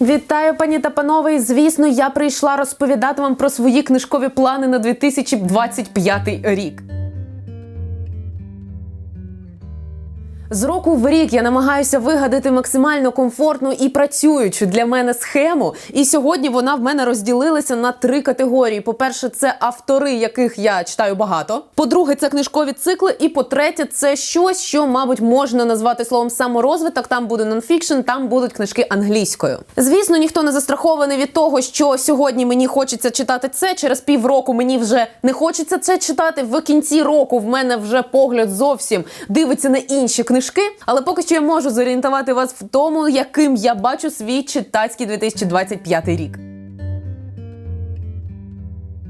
Вітаю, пані та панове. І, Звісно, я прийшла розповідати вам про свої книжкові плани на 2025 рік. З року в рік я намагаюся вигадати максимально комфортну і працюючу для мене схему. І сьогодні вона в мене розділилася на три категорії: по-перше, це автори, яких я читаю багато. По-друге, це книжкові цикли. І по-третє, це щось, що, мабуть, можна назвати словом саморозвиток. Там буде нонфікшн, там будуть книжки англійською. Звісно, ніхто не застрахований від того, що сьогодні мені хочеться читати це. Через півроку мені вже не хочеться це читати. В кінці року в мене вже погляд зовсім дивиться на інші книжки. Але поки що я можу зорієнтувати вас в тому, яким я бачу свій читацький 2025 рік.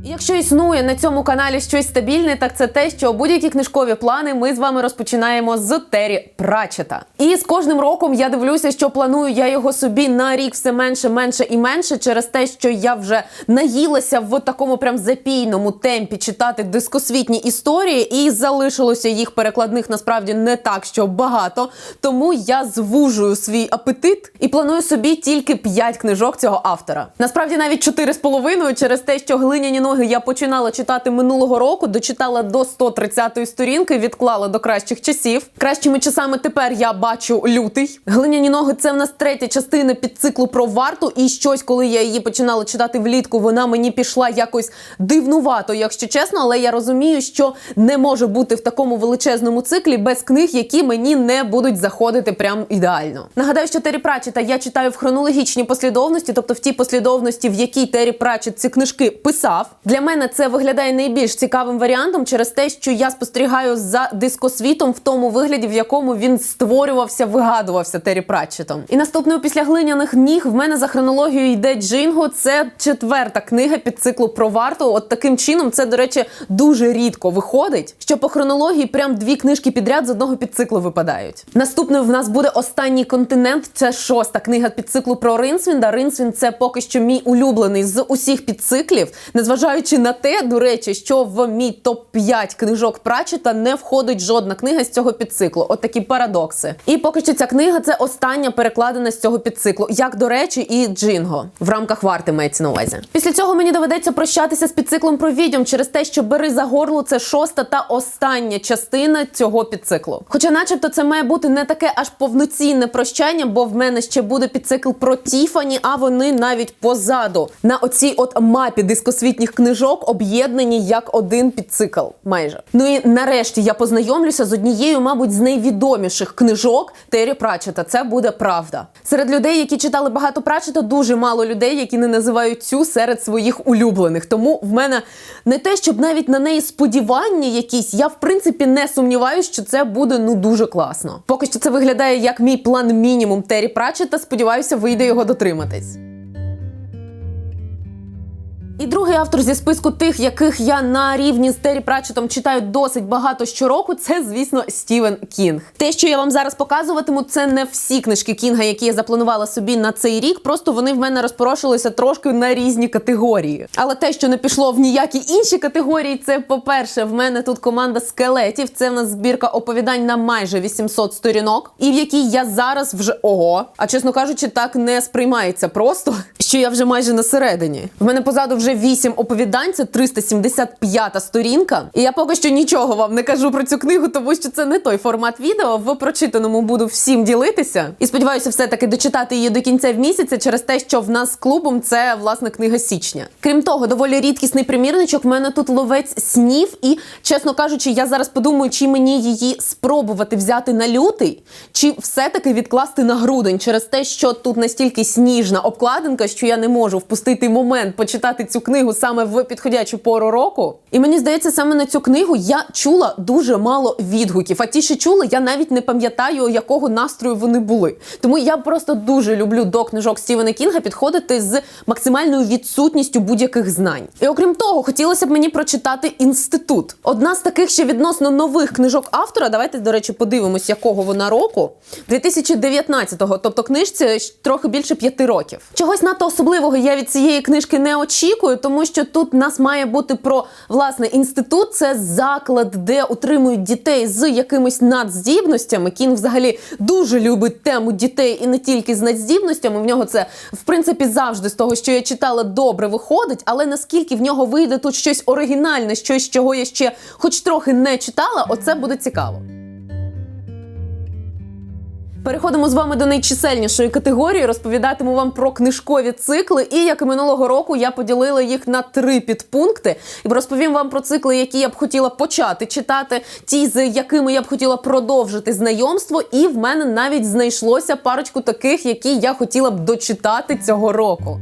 Якщо існує на цьому каналі щось стабільне, так це те, що будь-які книжкові плани ми з вами розпочинаємо з Террі Пратчета. І з кожним роком я дивлюся, що планую я його собі на рік все менше, менше і менше, через те, що я вже наїлася в такому прям запійному темпі читати дискосвітні історії, і залишилося їх перекладних насправді не так, що багато. Тому я звужую свій апетит і планую собі тільки 5 книжок цього автора. Насправді навіть 4,5 через те, що глиняні ноги я починала читати минулого року, дочитала до 130-ї сторінки, відклала до кращих часів. Кращими часами тепер я бачу лютий. Глиняні ноги це в нас третя частина під циклу про варту. І щось, коли я її починала читати влітку, вона мені пішла якось дивнувато, якщо чесно. Але я розумію, що не може бути в такому величезному циклі без книг, які мені не будуть заходити прям ідеально. Нагадаю, що Террі Пратчета я читаю в хронологічній послідовності, тобто в тій послідовності, в якій Террі Пратчет ці книжки писав. Для мене це виглядає найбільш цікавим варіантом через те, що я спостерігаю за дискосвітом в тому вигляді, в якому він створювався, вигадувався Террі Пратчетом. І наступною після глиняних ніг в мене за хронологією йде Джинго. Це четверта книга під циклу про варту. От таким чином, це, до речі, дуже рідко виходить, що по хронології прям дві книжки підряд з одного підциклу випадають. Наступною в нас буде останній континент. Це шоста книга підциклу про Ринсвінда. Ринсвінд це поки що мій улюблений з усіх підциклів, незважаючи на те, до речі, що в мій топ 5 книжок Пратчета не входить жодна книга з цього підциклу. От такі парадокси. І поки що ця книга це остання перекладена з цього підциклу, як до речі, і Джинго в рамках варти мається на увазі. Після цього мені доведеться прощатися з підциклом про відьом через те, що бери за горло це шоста та остання частина цього підциклу. Хоча, начебто, це має бути не таке аж повноцінне прощання, бо в мене ще буде підцикл про Тіфані, а вони навіть позаду на оцій от мапі дискосвітніх книжок об'єднані як один підцикл. Майже ну і нарешті я познайомлюся з однією, мабуть, з найвідоміших книжок Террі Пратчета. Це буде правда. Серед людей, які читали багато Пратчета, дуже мало людей, які не називають цю серед своїх улюблених. Тому в мене не те, щоб навіть на неї сподівання якісь. Я в принципі не сумніваюся, що це буде ну дуже класно. Поки що це виглядає як мій план мінімум Террі Пратчета. Сподіваюся, вийде його дотриматись. І другий автор зі списку тих, яких я на рівні з Террі Пратчетом читаю досить багато щороку, це, звісно, Стівен Кінг. Те, що я вам зараз показуватиму, це не всі книжки Кінга, які я запланувала собі на цей рік. Просто вони в мене розпорошилися трошки на різні категорії. Але те, що не пішло в ніякі інші категорії, це по-перше, в мене тут команда скелетів. Це в нас збірка оповідань на майже 800 сторінок, і в якій я зараз вже ого. А чесно кажучи, так не сприймається просто, що я вже майже на середині. В мене позаду вже 8 оповідань, це 375 сторінка. І я поки що нічого вам не кажу про цю книгу, тому що це не той формат відео. В прочитаному буду всім ділитися. І сподіваюся, все-таки дочитати її до кінця в місяця через те, що в нас з клубом це власне книга січня. Крім того, доволі рідкісний примірничок. В мене тут ловець снів, і чесно кажучи, я зараз подумаю, чи мені її спробувати взяти на лютий, чи все-таки відкласти на грудень через те, що тут настільки сніжна обкладинка, що я не можу впустити момент почитати цю книгу саме в підходячу пору року. І мені здається, саме на цю книгу я чула дуже мало відгуків. А ті, що чули, я навіть не пам'ятаю, якого настрою вони були. Тому я просто дуже люблю до книжок Стівена Кінга підходити з максимальною відсутністю будь-яких знань. І окрім того, хотілося б мені прочитати інститут. Одна з таких ще відносно нових книжок автора. Давайте, до речі, подивимось, якого вона року. 2019-го, тобто книжці трохи більше п'яти років. Чогось надто особливого я від цієї книжки не очікую, тому що тут нас має бути про власне інститут. Це заклад, де утримують дітей з якимись надздібностями. Кінг взагалі дуже любить тему дітей і не тільки з надздібностями. В нього це в принципі завжди з того, що я читала, добре виходить. Але наскільки в нього вийде тут щось оригінальне, щось чого я ще хоч трохи не читала, оце буде цікаво. Переходимо з вами до найчисельнішої категорії. Розповідатиму вам про книжкові цикли. І як і минулого року я поділила їх на три підпункти. І розповім вам про цикли, які я б хотіла почати читати, ті, з якими я б хотіла продовжити знайомство. І в мене навіть знайшлося парочку таких, які я хотіла б дочитати цього року.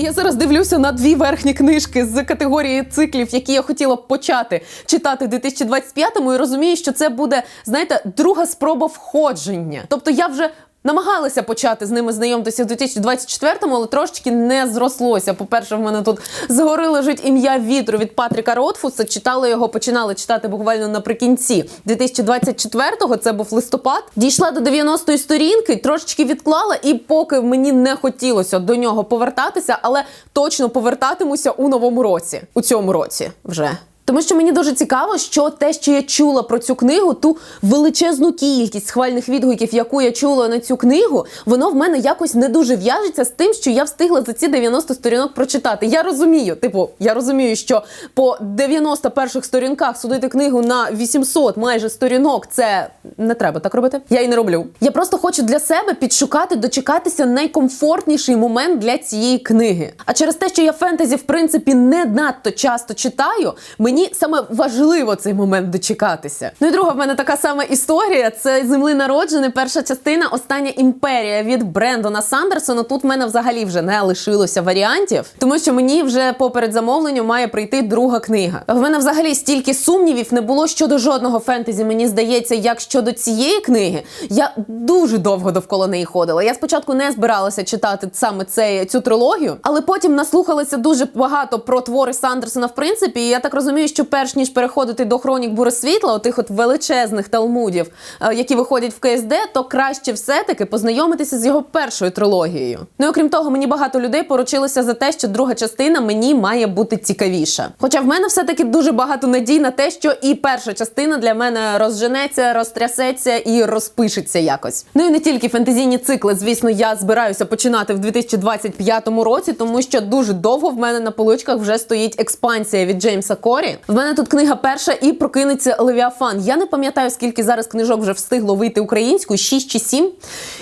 Я зараз дивлюся на дві верхні книжки з категорії циклів, які я хотіла б почати читати в 2025-му, і розумію, що це буде, знаєте, друга спроба входження. Тобто я вже. Намагалася почати з ними знайомитися в 2024-му, але трошечки не зрослося. По-перше, в мене тут згори лежить ім'я вітру від Патріка Ротфуса. Читала його, починали читати буквально наприкінці 2024-го, Це був листопад. Дійшла до 90-ї сторінки, трошечки відклала, і поки мені не хотілося до нього повертатися, але точно повертатимуся у новому році, у цьому році вже. Тому що мені дуже цікаво, що те, що я чула про цю книгу, ту величезну кількість схвальних відгуків, яку я чула на цю книгу, воно в мене якось не дуже в'яжеться з тим, що я встигла за ці 90 сторінок прочитати. Я розумію, типу, я розумію, що по 90 перших сторінках судити книгу на 800 майже сторінок, це не треба так робити. Я і не роблю. Я просто хочу для себе підшукати, дочекатися найкомфортніший момент для цієї книги. А через те, що я фентезі, в принципі, не надто часто читаю, мені саме важливо цей момент дочекатися. Ну і друга в мене така сама історія. Це земли народжений. Перша частина Остання імперія від Брендона Сандерсона. Тут в мене взагалі вже не лишилося варіантів, тому що мені вже поперед замовленню має прийти друга книга. В мене взагалі стільки сумнівів не було щодо жодного фентезі. Мені здається, як щодо цієї книги. Я дуже довго довкола неї ходила. Я спочатку не збиралася читати саме цей цю трилогію, але потім наслухалася дуже багато про твори Сандерсона. В принципі, і я так розумію, що перш ніж переходити до хронік бури світла, отих от величезних талмудів, е, які виходять в КСД, то краще все-таки познайомитися з його першою трилогією. Ну і окрім того, мені багато людей поручилося за те, що друга частина мені має бути цікавіша. Хоча в мене все-таки дуже багато надій на те, що і перша частина для мене розженеться, розтрясеться і розпишеться якось. Ну і не тільки фентезійні цикли, звісно, я збираюся починати в 2025 році, тому що дуже довго в мене на поличках вже стоїть експансія від Джеймса Корі. В мене тут книга перша і прокинеться Левіафан. Я не пам'ятаю, скільки зараз книжок вже встигло вийти українською, 6 чи 7.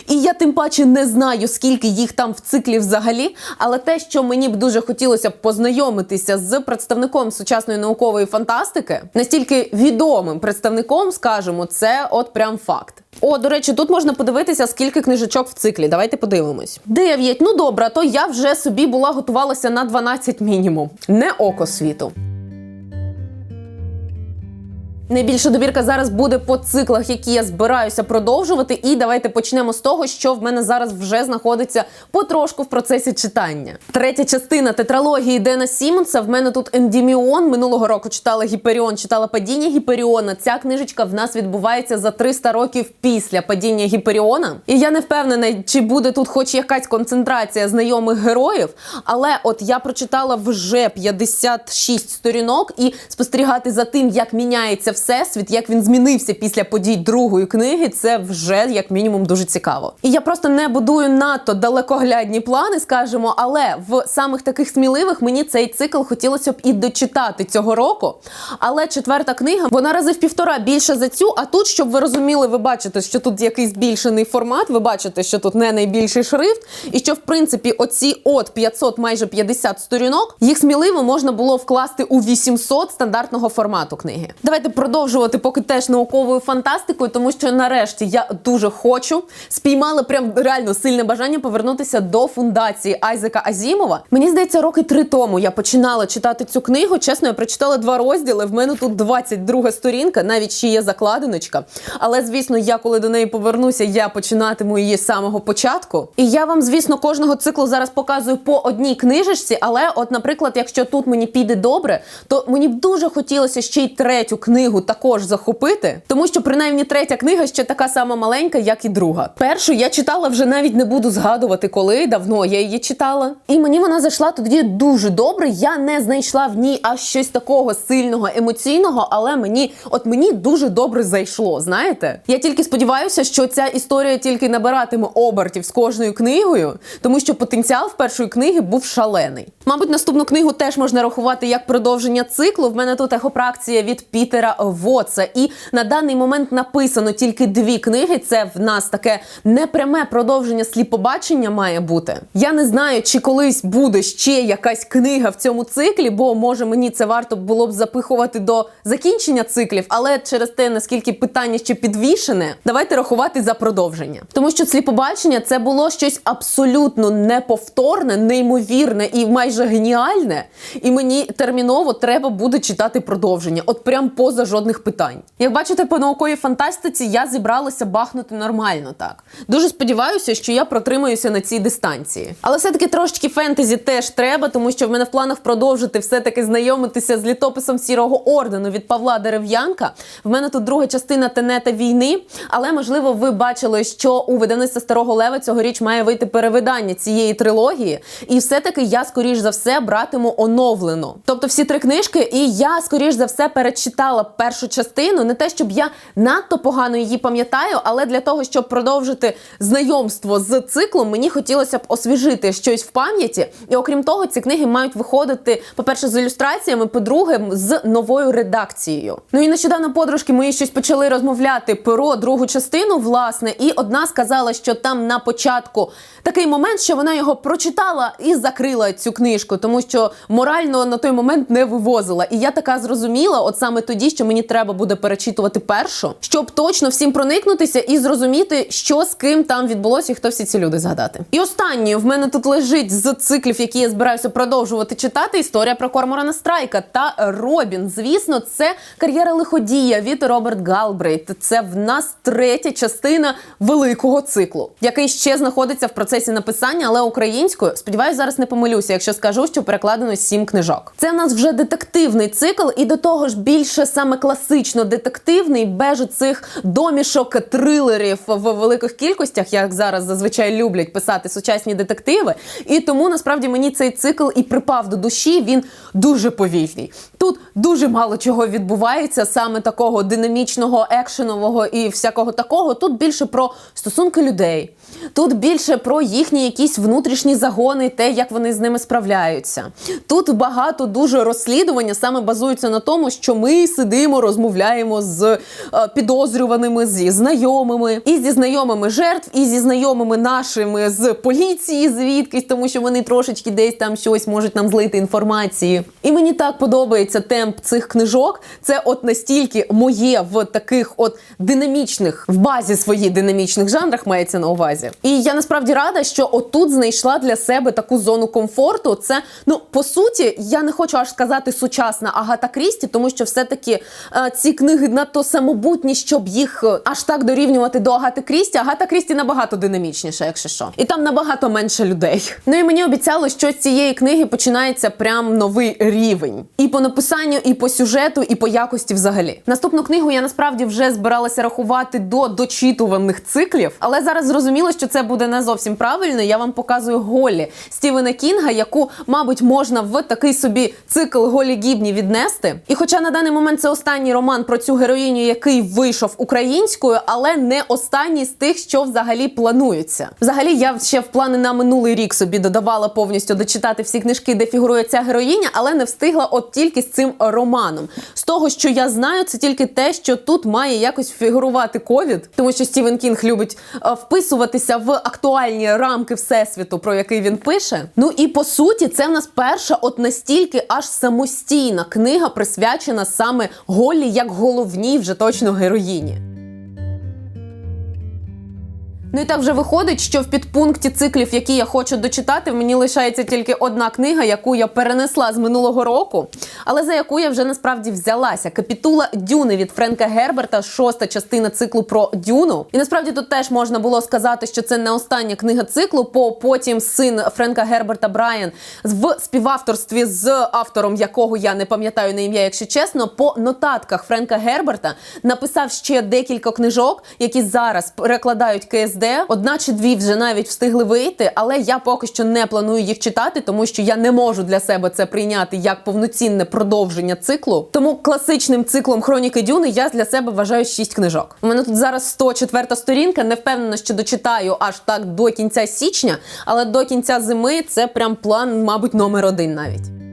І я тим паче не знаю, скільки їх там в циклі взагалі. Але те, що мені б дуже хотілося познайомитися з представником сучасної наукової фантастики, настільки відомим представником, скажімо, це от прям факт. О, до речі, тут можна подивитися, скільки книжечок в циклі. Давайте подивимось. Дев'ять. Ну добре, то я вже собі була готувалася на 12 мінімум. Не око світу. Найбільша добірка зараз буде по циклах, які я збираюся продовжувати. І давайте почнемо з того, що в мене зараз вже знаходиться потрошку в процесі читання. Третя частина тетралогії Дена Сімонса. В мене тут Ендіміон. Минулого року читала Гіперіон, читала падіння Гіперіона. Ця книжечка в нас відбувається за 300 років після падіння Гіперіона. І я не впевнена, чи буде тут хоч якась концентрація знайомих героїв. Але от я прочитала вже 56 сторінок і спостерігати за тим, як міняється всесвіт, як він змінився після подій другої книги, це вже як мінімум дуже цікаво. І я просто не будую надто далекоглядні плани, скажімо, але в самих таких сміливих мені цей цикл хотілося б і дочитати цього року. Але четверта книга вона рази в півтора більше за цю. А тут, щоб ви розуміли, ви бачите, що тут якийсь збільшений формат. Ви бачите, що тут не найбільший шрифт, і що в принципі оці от 500 майже 50 сторінок їх сміливо можна було вкласти у 800 стандартного формату книги. Давайте продовжувати поки теж науковою фантастикою, тому що нарешті я дуже хочу спіймала прям реально сильне бажання повернутися до фундації Айзека Азімова. Мені здається, роки три тому я починала читати цю книгу. Чесно, я прочитала два розділи. В мене тут 22 сторінка, навіть ще є закладиночка. Але звісно, я коли до неї повернуся, я починатиму її з самого початку. І я вам, звісно, кожного циклу зараз показую по одній книжечці. Але, от, наприклад, якщо тут мені піде добре, то мені б дуже хотілося ще й третю книгу книгу також захопити, тому що принаймні третя книга ще така сама маленька, як і друга. Першу я читала вже навіть не буду згадувати, коли давно я її читала. І мені вона зайшла тоді дуже добре. Я не знайшла в ній аж щось такого сильного емоційного, але мені, от мені дуже добре зайшло. Знаєте, я тільки сподіваюся, що ця історія тільки набиратиме обертів з кожною книгою, тому що потенціал в першої книги був шалений. Мабуть, наступну книгу теж можна рахувати як продовження циклу. В мене тут ехопракція від Пітера Воца. І на даний момент написано тільки дві книги. Це в нас таке непряме продовження сліпобачення має бути. Я не знаю, чи колись буде ще якась книга в цьому циклі, бо може мені це варто було б запихувати до закінчення циклів, але через те, наскільки питання ще підвішене, давайте рахувати за продовження. Тому що сліпобачення це було щось абсолютно неповторне, неймовірне і майже геніальне. І мені терміново треба буде читати продовження, от прям поза жодних питань. Як бачите, по науковій фантастиці я зібралася бахнути нормально так. Дуже сподіваюся, що я протримаюся на цій дистанції. Але все-таки трошечки фентезі теж треба, тому що в мене в планах продовжити все-таки знайомитися з літописом сірого ордену від Павла Дерев'янка. В мене тут друга частина тенета війни, але можливо ви бачили, що у видавництва старого лева цьогоріч має вийти перевидання цієї трилогії, і все-таки я скоріш за все братиму оновлену. Тобто всі три книжки, і я скоріш за все перечитала першу частину. Не те, щоб я надто погано її пам'ятаю, але для того, щоб продовжити знайомство з циклом, мені хотілося б освіжити щось в пам'яті. І окрім того, ці книги мають виходити, по-перше, з ілюстраціями, по-друге, з новою редакцією. Ну і нещодавно подружки мої щось почали розмовляти про другу частину, власне, і одна сказала, що там на початку такий момент, що вона його прочитала і закрила цю книжку, тому що морально на той момент не вивозила. І я така зрозуміла, от саме тоді, що мені треба буде перечитувати першу, щоб точно всім проникнутися і зрозуміти, що з ким там відбулося, і хто всі ці люди згадати. І останнє в мене тут лежить з циклів, які я збираюся продовжувати читати. Історія про Корморана Страйка та Робін. Звісно, це кар'єра лиходія від Роберт Галбрейт. Це в нас третя частина великого циклу, який ще знаходиться в процесі написання, але українською. Сподіваюсь, зараз не помилюся, якщо скажу, що перекладено сім книжок. Це в нас вже детективний цикл, і до того ж більше саме класично детективний, без цих домішок трилерів в великих кількостях, як зараз зазвичай люблять писати сучасні детективи. І тому насправді мені цей цикл і припав до душі. Він дуже повільний. Тут дуже мало чого відбувається, саме такого динамічного, екшенового і всякого такого. Тут більше про стосунки людей. Тут більше про їхні якісь внутрішні загони, те, як вони з ними справляються. Тут багато дуже розслідування саме базується на тому, що ми сидимо, розмовляємо з е, підозрюваними, зі знайомими, і зі знайомими жертв, і зі знайомими нашими з поліції, звідкись, тому що вони трошечки десь там щось можуть нам злити інформації. І мені так подобається темп цих книжок. Це от настільки моє в таких от динамічних в базі своїх динамічних жанрах мається на увазі. І я насправді рада, що отут знайшла для себе таку зону комфорту. Це ну по суті, я не хочу аж сказати сучасна Агата Крісті, тому що все-таки е, ці книги надто самобутні, щоб їх е, аж так дорівнювати до Агати Крісті. Агата Крісті набагато динамічніша, якщо що, і там набагато менше людей. Ну і мені обіцяли, що з цієї книги починається прям новий рівень і по написанню, і по сюжету, і по якості взагалі. Наступну книгу я насправді вже збиралася рахувати до дочитуваних циклів, але зараз зрозуміло, що це буде не зовсім правильно. Я вам показую Голлі Стівена Кінга, яку, мабуть, можна в такий собі цикл Голі Гібні віднести. І хоча на даний момент це останній роман про цю героїню, який вийшов українською, але не останній з тих, що взагалі плануються. Взагалі, я ще в плани на минулий рік собі додавала повністю дочитати всі книжки, де фігурує ця героїня, але не встигла от тільки з цим романом. З того, що я знаю, це тільки те, що тут має якось фігурувати ковід, тому що Стівен Кінг любить е, вписуватися в актуальні рамки всесвіту, про який він пише. Ну і по суті, це в нас перша, от настільки аж самостійна книга, присвячена саме Голі як головній вже точно героїні. Ну і так вже виходить, що в підпункті циклів, які я хочу дочитати, мені лишається тільки одна книга, яку я перенесла з минулого року, але за яку я вже насправді взялася. Капітула Дюни від Френка Герберта, шоста частина циклу про Дюну. І насправді тут теж можна було сказати, що це не остання книга циклу. По потім син Френка Герберта Брайан в співавторстві з автором, якого я не пам'ятаю на ім'я, якщо чесно, по нотатках Френка Герберта написав ще декілька книжок, які зараз перекладають КСД. Одна чи дві вже навіть встигли вийти, але я поки що не планую їх читати, тому що я не можу для себе це прийняти як повноцінне продовження циклу. Тому класичним циклом Хроніки Дюни я для себе вважаю шість книжок. У мене тут зараз 104 сторінка. Не впевнена, що дочитаю аж так до кінця січня, але до кінця зими це прям план, мабуть, номер один навіть.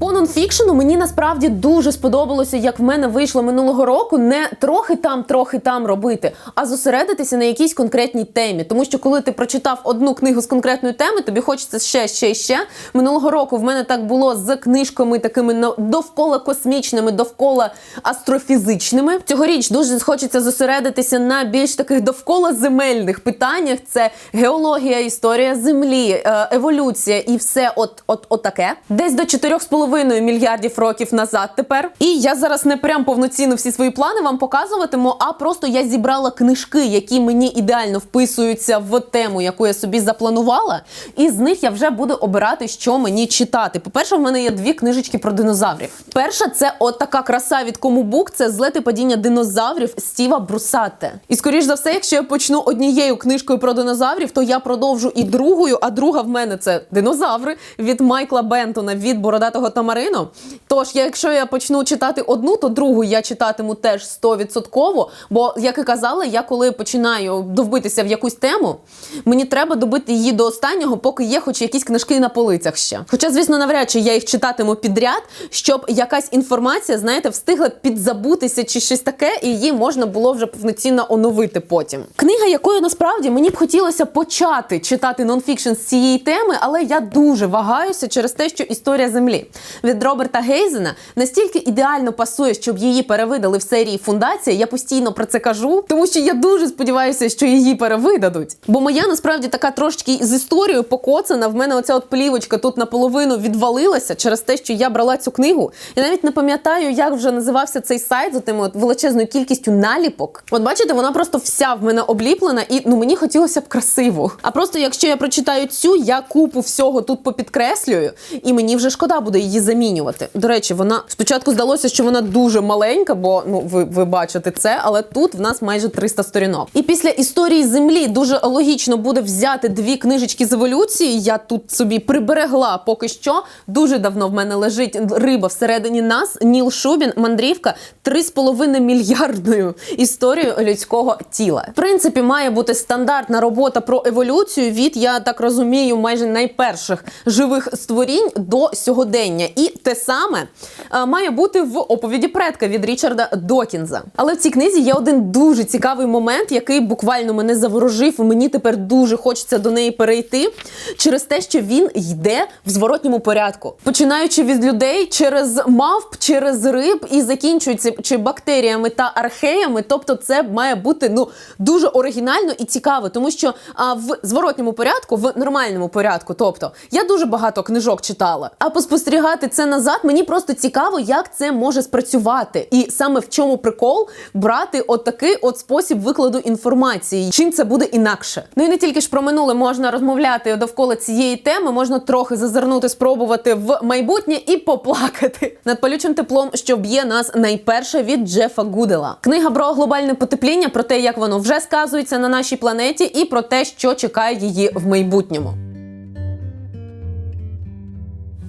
По нонфікшену мені насправді дуже сподобалося, як в мене вийшло минулого року, не трохи там, трохи там робити, а зосередитися на якійсь конкретній темі. Тому що коли ти прочитав одну книгу з конкретної теми, тобі хочеться ще, ще, ще. Минулого року в мене так було з книжками такими довкола космічними, довкола астрофізичними. Цьогоріч дуже хочеться зосередитися на більш таких довкола земельних питаннях. Це геологія, історія землі, е, еволюція і все от, от, от таке. Десь до 4,5 мільярдів років назад тепер. І я зараз не прям повноцінно всі свої плани вам показуватиму, а просто я зібрала книжки, які мені ідеально вписуються в тему, яку я собі запланувала. І з них я вже буду обирати, що мені читати. По-перше, в мене є дві книжечки про динозаврів. Перша це от така краса від Комубук, це злети падіння динозаврів Стіва Брусатте. І скоріш за все, якщо я почну однією книжкою про динозаврів, то я продовжу і другою. А друга в мене це динозаври від Майкла Бентона від Бородатого Тамарину. Тож, якщо я почну читати одну, то другу я читатиму теж 100%. Бо, як і казала, я коли починаю довбитися в якусь тему, мені треба добити її до останнього, поки є хоч якісь книжки на полицях ще. Хоча, звісно, навряд чи я їх читатиму підряд, щоб якась інформація, знаєте, встигла підзабутися чи щось таке, і її можна було вже повноцінно оновити потім. Книга, якою насправді мені б хотілося почати читати нонфікшн з цієї теми, але я дуже вагаюся через те, що історія землі від Роберта Гейзена настільки ідеально пасує, щоб її перевидали в серії фундація. Я постійно про це кажу, тому що я дуже сподіваюся, що її перевидадуть. Бо моя насправді така трошки з історією покоцана. В мене оця от плівочка тут наполовину відвалилася через те, що я брала цю книгу. Я навіть не пам'ятаю, як вже називався цей сайт з тим от величезною кількістю наліпок. От бачите, вона просто вся в мене обліплена, і ну мені хотілося б красиво. А просто якщо я прочитаю цю, я купу всього тут попідкреслюю, і мені вже шкода буде її замінювати. До речі, вона спочатку здалося, що вона дуже маленька, бо ну ви, ви бачите це, але тут в нас майже 300 сторінок. І після історії землі дуже логічно буде взяти дві книжечки з еволюції. Я тут собі приберегла поки що. Дуже давно в мене лежить риба всередині нас. Ніл Шубін, мандрівка 3,5 мільярдною історією людського тіла. В принципі, має бути стандартна робота про еволюцію від, я так розумію, майже найперших живих створінь до сьогодення. І те саме е, має бути в оповіді предка від Річарда Докінза. Але в цій книзі є один дуже цікавий момент, який буквально мене заворожив. і Мені тепер дуже хочеться до неї перейти через те, що він йде в зворотньому порядку, починаючи від людей через мавп, через риб і закінчується чи бактеріями та археями. Тобто, це має бути ну дуже оригінально і цікаво, тому що а, в зворотньому порядку, в нормальному порядку, тобто я дуже багато книжок читала, а поспостерігати це назад мені просто цікаво, як це може спрацювати, і саме в чому прикол брати от такий от спосіб викладу інформації, чим це буде інакше. Ну і не тільки ж про минуле можна розмовляти довкола цієї теми, можна трохи зазирнути, спробувати в майбутнє і поплакати над палючим теплом, що б'є нас найперше від Джефа Гудела. Книга про глобальне потепління, про те, як воно вже сказується на нашій планеті, і про те, що чекає її в майбутньому.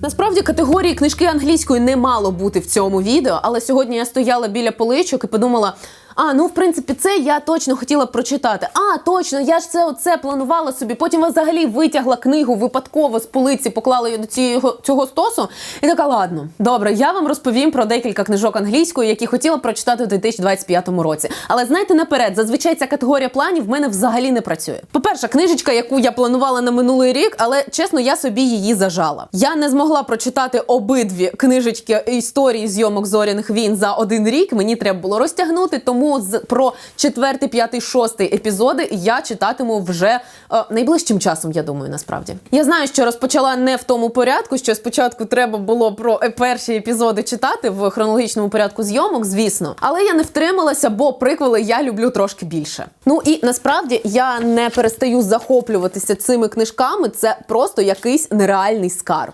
Насправді категорії книжки англійської не мало бути в цьому відео, але сьогодні я стояла біля поличок і подумала. А, ну в принципі, це я точно хотіла прочитати. А, точно, я ж це оце планувала собі. Потім взагалі витягла книгу випадково з полиці, поклала її до цього, цього стосу. І така, ладно, добре, я вам розповім про декілька книжок англійської, які хотіла прочитати у 2025 році. Але знаєте, наперед, зазвичай ця категорія планів в мене взагалі не працює. По-перше, книжечка, яку я планувала на минулий рік, але чесно, я собі її зажала. Я не змогла прочитати обидві книжечки історії зйомок зоряних війн за один рік. Мені треба було розтягнути, тому Тому з про четвертий, п'ятий, шостий епізоди я читатиму вже е, найближчим часом. Я думаю, насправді я знаю, що розпочала не в тому порядку, що спочатку треба було про е, перші епізоди читати в хронологічному порядку зйомок, звісно, але я не втрималася, бо приквели я люблю трошки більше. Ну і насправді я не перестаю захоплюватися цими книжками. Це просто якийсь нереальний скарб.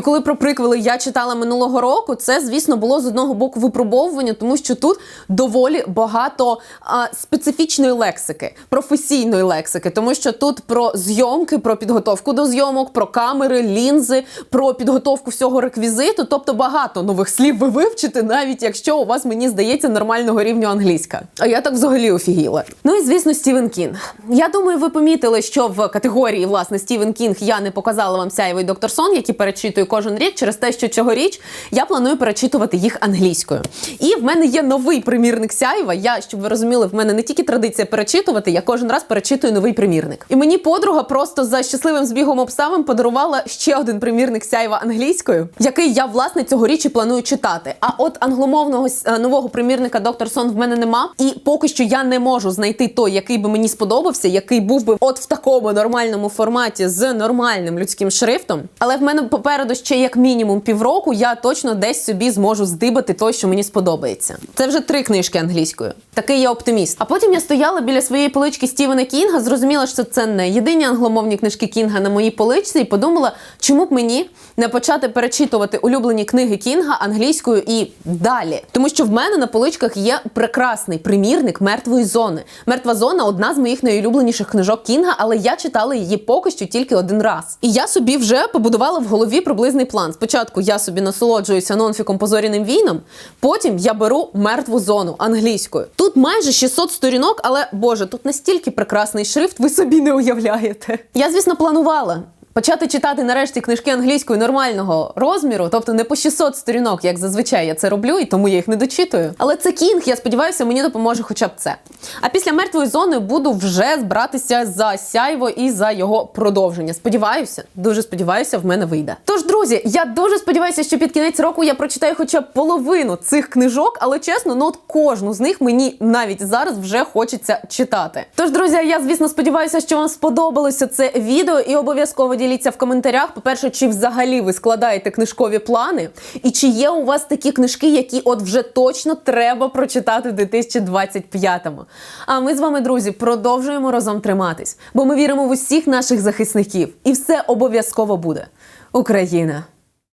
Коли про приквели я читала минулого року, це звісно було з одного боку випробовування, тому що тут доволі багато а, специфічної лексики, професійної лексики, тому що тут про зйомки, про підготовку до зйомок, про камери, лінзи, про підготовку всього реквізиту. Тобто багато нових слів ви вивчите, навіть якщо у вас мені здається нормального рівню англійська. А я так взагалі офігіла. Ну і звісно, Стівен Кінг. Я думаю, ви помітили, що в категорії власне Стівен Кінг я не показала вам сяєвий доктор Сон, які перечитую кожен рік через те, що цьогоріч я планую перечитувати їх англійською. І в мене є новий примірник сяєва. Я щоб ви розуміли, в мене не тільки традиція перечитувати, я кожен раз перечитую новий примірник. І мені подруга просто за щасливим збігом обставин подарувала ще один примірник сяєва англійською, який я власне цьогоріч і планую читати. А от англомовного е, нового примірника доктор Сон в мене нема. І поки що я не можу знайти той, який би мені сподобався, який був би от в такому нормальному форматі з нормальним людським шрифтом. Але в мене попереду ще як мінімум півроку. Я точно десь собі зможу здибати той, що мені сподобається. Це вже три книжки англійською. Такий я оптиміст. А потім я стояла біля своєї полички Стівена Кінга, зрозуміла, що це не єдині англомовні книжки Кінга на моїй поличці, і подумала, чому б мені не почати перечитувати улюблені книги Кінга англійською і далі. Тому що в мене на поличках є прекрасний примірник мертвої зони. Мертва зона одна з моїх найулюбленіших книжок Кінга, але я читала її поки що тільки один раз. І я собі вже побудувала в голові приблизний план. Спочатку я собі насолоджуюся нонфіком позоряним війнам, потім я беру мертву зону англійською. Тут майже 600 сторінок, але боже, тут настільки прекрасний шрифт, ви собі не уявляєте. Я, звісно, планувала. Почати читати нарешті книжки англійською нормального розміру, тобто не по 600 сторінок, як зазвичай я це роблю, і тому я їх не дочитую. Але це кінг, я сподіваюся, мені допоможе хоча б це. А після мертвої зони буду вже збиратися за сяйво і за його продовження. Сподіваюся, дуже сподіваюся, в мене вийде. Тож, друзі, я дуже сподіваюся, що під кінець року я прочитаю хоча б половину цих книжок, але чесно, ну от кожну з них мені навіть зараз вже хочеться читати. Тож, друзі, я звісно сподіваюся, що вам сподобалося це відео, і обов'язково діліться в коментарях. По-перше, чи взагалі ви складаєте книжкові плани, і чи є у вас такі книжки, які от вже точно треба прочитати в 2025-му. А ми з вами, друзі, продовжуємо разом триматись, бо ми віримо в усіх наших захисників, і все обов'язково буде. Україна!